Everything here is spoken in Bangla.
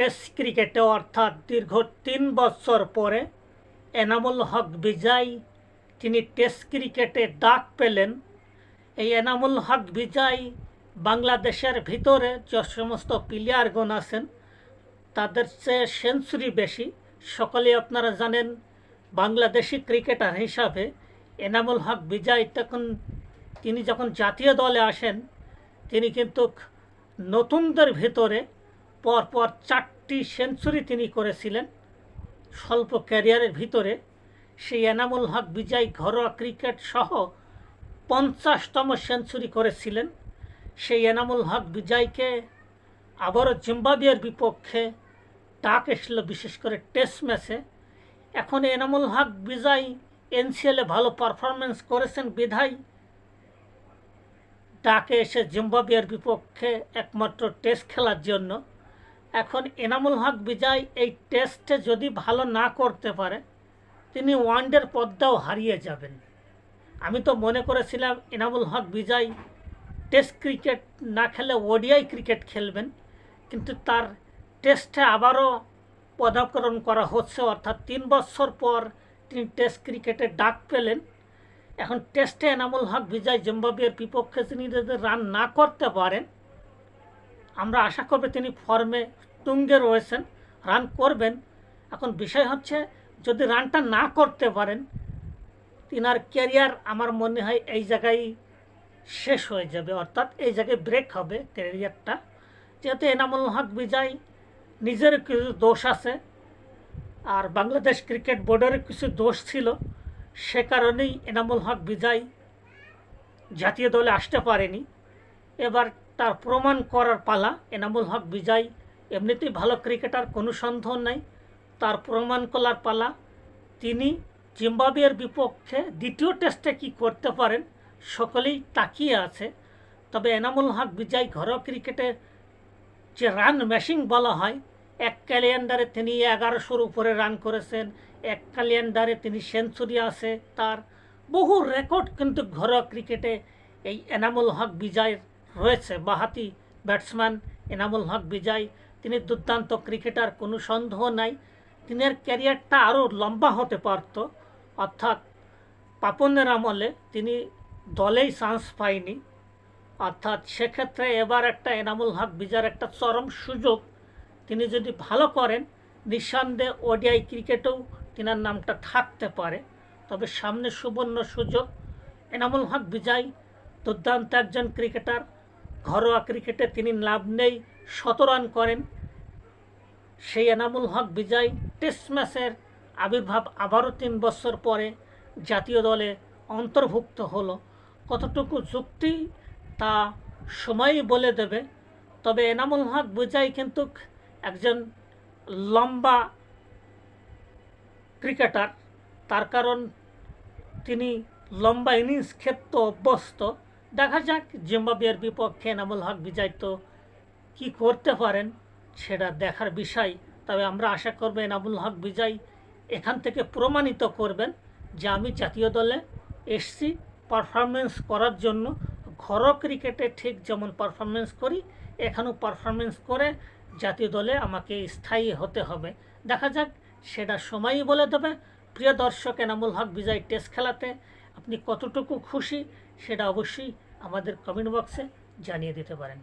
টেস্ট ক্রিকেটে অর্থাৎ দীর্ঘ তিন বছর পরে এনামুল হক বিজয়, তিনি টেস্ট ক্রিকেটে ডাক পেলেন। এই এনামুল হক বিজয় বাংলাদেশের ভিতরে যে সমস্ত প্লেয়ারগণ আছেন, তাদের চেয়ে সেঞ্চুরি বেশি। সকলেই আপনারা জানেন, বাংলাদেশি ক্রিকেটার হিসাবে এনামুল হক বিজয় তখন তিনি যখন জাতীয় দলে আসেন, তিনি কিন্তু নতুনদের ভিতরে পরপর চারটি সেঞ্চুরি তিনি করেছিলেন। স্বল্প ক্যারিয়ারের ভিতরে সেই এনামুল হক, বিজয় ঘরোয়া ক্রিকেট সহ পঞ্চাশতম সেঞ্চুরি করেছিলেন। সেই এনামুল হক, বিজয়কে আবারও জিম্বাবিয়ার বিপক্ষে ডাক এসল বিশেষ করে টেস্ট ম্যাচে। এখন এনামুল হক, বিজয় এনসিএলে ভালো পারফরমেন্স করেছেন বিধায়। ডাকে এসে জিম্বাবিয়ার বিপক্ষে একমাত্র টেস্ট খেলার জন্য এখন এনামুল হক বিজয় এই টেস্টে যদি ভালো না করতে পারে, তিনি ওয়ানডের পদ্মাও হারিয়ে যাবেন। আমি তো মনে করেছিলাম এনামুল হক বিজয় টেস্ট ক্রিকেট না খেলে ওডিআই ক্রিকেট খেলবেন, কিন্তু তার টেস্টে আবারও পদাকরণ করা হচ্ছে, অর্থাৎ তিন বছর পর তিনি টেস্ট ক্রিকেটে ডাক পেলেন। এখন টেস্টে এনামুল হক বিজয় জিম্বাবুয়ের বিপক্ষে তিনি যদি রান না করতে পারেন আমরা আশা করব তিনি ফর্মে তুঙ্গে রয়েছেন, রান করবেন। এখন বিষয় হচ্ছে, যদি রানটা না করতে পারেন, তিনার ক্যারিয়ার আমার মনে হয় এই জায়গায় শেষ হয়ে যাবে, অর্থাৎ এই জায়গায় ব্রেক হবে ক্যারিয়ারটা। যেহেতু এনামুল হক বিজয় নিজের কিছু দোষ আছে, আর বাংলাদেশ ক্রিকেট বোর্ডের কিছু দোষ ছিল, সে কারণেই এনামুল হক বিজয় জাতীয় দলে আসতে পারেনি। এবার তার প্রমাণ করার পালা, এনামুল হক বিজয়। এমনিতেই ভালো ক্রিকেটার, কোনো সন্দেহ নাই। তার প্রমাণ করার পালা, তিনি জিম্বাবুয়ের বিপক্ষে দ্বিতীয় টেস্টে কি করতে পারেন, সকলেই তাকিয়ে আছে। তবে এনামুল হক বিজয় ঘরোয়া ক্রিকেটে যে রান মেশিং বলা হয়, এক ক্যালেন্ডারে তিনি এগারোশোর উপরে রান করেছেন, এক ক্যালেন্ডারে তিনি সেঞ্চুরি আছে। তার বহু রেকর্ড কিন্তু ঘরোয়া ক্রিকেটে এই এনামুল হক বিজয় রয়েছে বাহাতি ব্যাটসম্যান এনামুল হক বিজয়। তিনি দুর্দান্ত ক্রিকেটার, কোনো সন্দেহ নাই। তিনের ক্যারিয়ারটা আরও লম্বা হতে পারত। অর্থাৎ পাপনের আমলে তিনি দলেই চান্স পায়নি। অর্থাৎ সেক্ষেত্রে এবার একটা এনামুল হক বিজার একটা চরম সুযোগ তিনি যদি ভালো করেন, নিঃসন্দেহে ওডিআই ক্রিকেটেও তিনার নামটা থাকতে পারে। তবে সামনে সুবর্ণ সুযোগ। এনামুল হক বিজয় দুর্দান্ত একজন ক্রিকেটার। ঘরোয়া ক্রিকেটে তিনি লাভ নেই, শত রান করেন। সেই এনামুল হক বিজয় টেস্ট ম্যাচের আবির্ভাব আবারও তিন বছর পরে জাতীয় দলে অন্তর্ভুক্ত হলো। কতটুকু যুক্তি তা সময়ই বলে দেবে। তবে এনামুল হক বিজয় কিন্তু একজন লম্বা ক্রিকেটার। তার কারণ তিনি লম্বা ইনিংস ক্ষেত্র অভ্যস্ত। দেখা যাক, জিম্বাবুয়ের বিপক্ষে এনামুল হক বিজয় তো কী করতে পারেন সেটা দেখার বিষয়। তবে আমরা আশা করব এনামুল হক বিজয় এখান থেকে প্রমাণিত করবেন যে আমি জাতীয় দলে এসছি পারফরমেন্স করার জন্য ঘরোয়া ক্রিকেটে ঠিক যেমন পারফরমেন্স করি, এখানেও পারফরমেন্স করে জাতীয় দলে আমাকে স্থায়ী হতে হবে। দেখা যাক, সেটা সময়ই বলে দেবে। প্রিয় দর্শক, এনামুল হক বিজয় টেস্ট খেলাতে আপনি কতটুকু খুশি সেটা অবশ্যই আমাদের কমেন্ট বক্সে জানিয়ে দিতে পারেন।